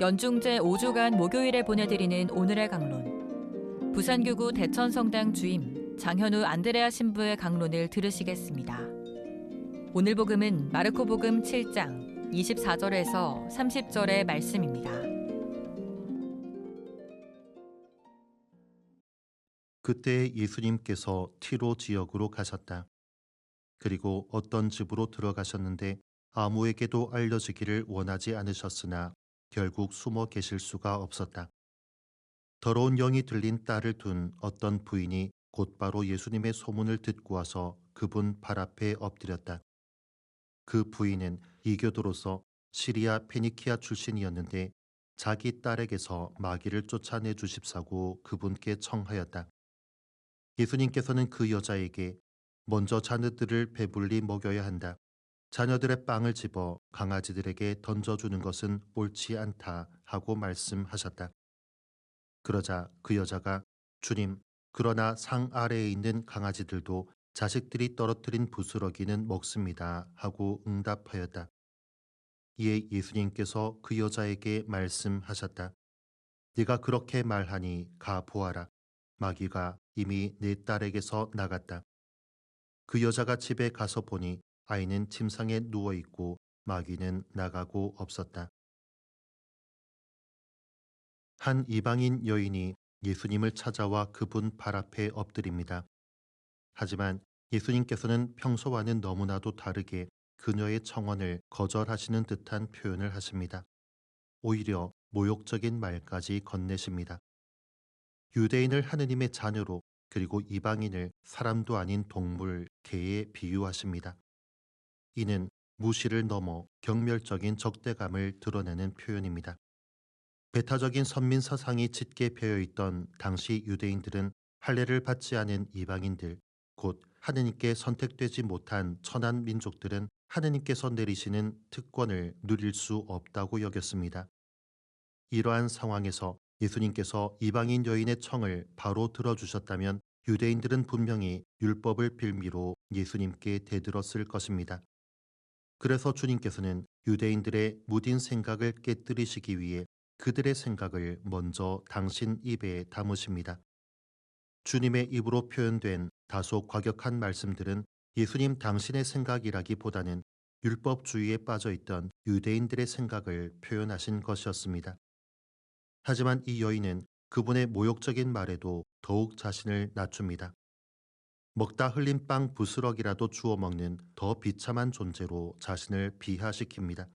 연중제 5주간 목요일에 보내드리는 오늘의 강론. 부산교구 대천성당 주임 장현우 안드레아 신부의 강론을 들으시겠습니다. 오늘 복음은 마르코 복음 7장 24절에서 30절의 말씀입니다. 그때 예수님께서 티로 지역으로 가셨다. 그리고 어떤 집으로 들어가셨는데 아무에게도 알려지기를 원하지 않으셨으나 결국 숨어 계실 수가 없었다. 더러운 영이 들린 딸을 둔 어떤 부인이 곧바로 예수님의 소문을 듣고 와서 그분 발 앞에 엎드렸다. 그 부인은 이교도로서 시리아 페니키아 출신이었는데 자기 딸에게서 마귀를 쫓아내 주십사고 그분께 청하였다. 예수님께서는 그 여자에게 먼저 자녀들을 배불리 먹여야 한다. 자녀들의 빵을 집어 강아지들에게 던져주는 것은 옳지 않다 하고 말씀하셨다. 그러자 그 여자가 주님, 그러나 상 아래에 있는 강아지들도 자식들이 떨어뜨린 부스러기는 먹습니다 하고 응답하였다. 이에 예수님께서 그 여자에게 말씀하셨다. 네가 그렇게 말하니 가 보아라. 마귀가 이미 내 딸에게서 나갔다. 그 여자가 집에 가서 보니 아이는 침상에 누워 있고 마귀는 나가고 없었다. 한 이방인 여인이 예수님을 찾아와 그분 발 앞에 엎드립니다. 하지만 예수님께서는 평소와는 너무나도 다르게 그녀의 청원을 거절하시는 듯한 표현을 하십니다. 오히려 모욕적인 말까지 건네십니다. 유대인을 하느님의 자녀로 그리고 이방인을 사람도 아닌 동물, 개에 비유하십니다. 이는 무시를 넘어 경멸적인 적대감을 드러내는 표현입니다. 배타적인 선민 사상이 짙게 배어 있던 당시 유대인들은 할례를 받지 않은 이방인들, 곧 하느님께 선택되지 못한 천한 민족들은 하느님께서 내리시는 특권을 누릴 수 없다고 여겼습니다. 이러한 상황에서 예수님께서 이방인 여인의 청을 바로 들어주셨다면 유대인들은 분명히 율법을 빌미로 예수님께 대들었을 것입니다. 그래서 주님께서는 유대인들의 무딘 생각을 깨뜨리시기 위해 그들의 생각을 먼저 당신 입에 담으십니다. 주님의 입으로 표현된 다소 과격한 말씀들은 예수님 당신의 생각이라기보다는 율법주의에 빠져 있던 유대인들의 생각을 표현하신 것이었습니다. 하지만 이 여인은 그분의 모욕적인 말에도 더욱 자신을 낮춥니다. 먹다 흘린 빵 부스럭이라도 주워 먹는 더 비참한 존재로 자신을 비하시킵니다.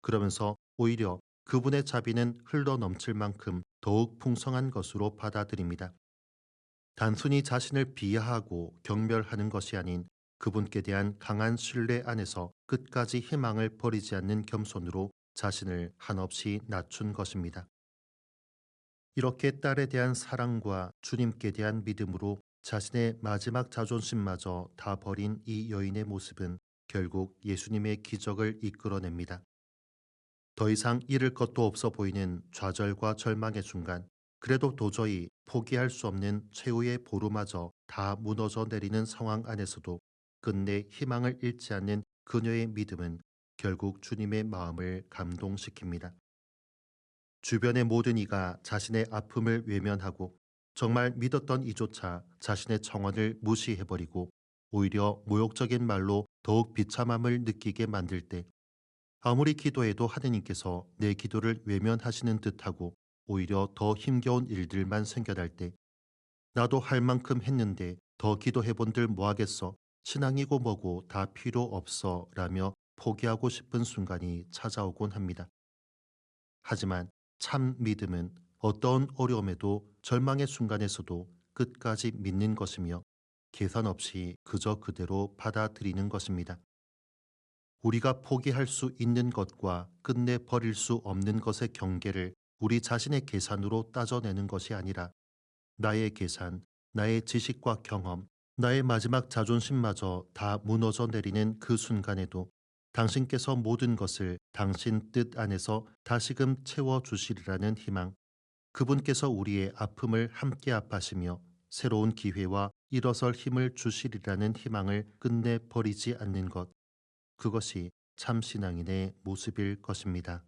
그러면서 오히려 그분의 자비는 흘러 넘칠 만큼 더욱 풍성한 것으로 받아들입니다. 단순히 자신을 비하하고 경멸하는 것이 아닌 그분께 대한 강한 신뢰 안에서 끝까지 희망을 버리지 않는 겸손으로 자신을 한없이 낮춘 것입니다. 이렇게 딸에 대한 사랑과 주님께 대한 믿음으로 자신의 마지막 자존심마저 다 버린 이 여인의 모습은 결국 예수님의 기적을 이끌어냅니다. 더 이상 잃을 것도 없어 보이는 좌절과 절망의 순간, 그래도 도저히 포기할 수 없는 최후의 보루마저 다 무너져 내리는 상황 안에서도 끝내 희망을 잃지 않는 그녀의 믿음은 결국 주님의 마음을 감동시킵니다. 주변의 모든 이가 자신의 아픔을 외면하고 정말 믿었던 이조차 자신의 청원을 무시해버리고 오히려 모욕적인 말로 더욱 비참함을 느끼게 만들 때 아무리 기도해도 하느님께서 내 기도를 외면하시는 듯하고 오히려 더 힘겨운 일들만 생겨날 때 나도 할 만큼 했는데 더 기도해본들 뭐하겠어 신앙이고 뭐고 다 필요 없어 라며 포기하고 싶은 순간이 찾아오곤 합니다. 하지만 참 믿음은 어떠한 어려움에도 절망의 순간에서도 끝까지 믿는 것이며 계산 없이 그저 그대로 받아들이는 것입니다. 우리가 포기할 수 있는 것과 끝내 버릴 수 없는 것의 경계를 우리 자신의 계산으로 따져내는 것이 아니라 나의 계산, 나의 지식과 경험, 나의 마지막 자존심마저 다 무너져 내리는 그 순간에도 당신께서 모든 것을 당신 뜻 안에서 다시금 채워주시리라는 희망, 그분께서 우리의 아픔을 함께 아파시며 새로운 기회와 일어설 힘을 주시리라는 희망을 끝내 버리지 않는 것, 그것이 참 신앙인의 모습일 것입니다.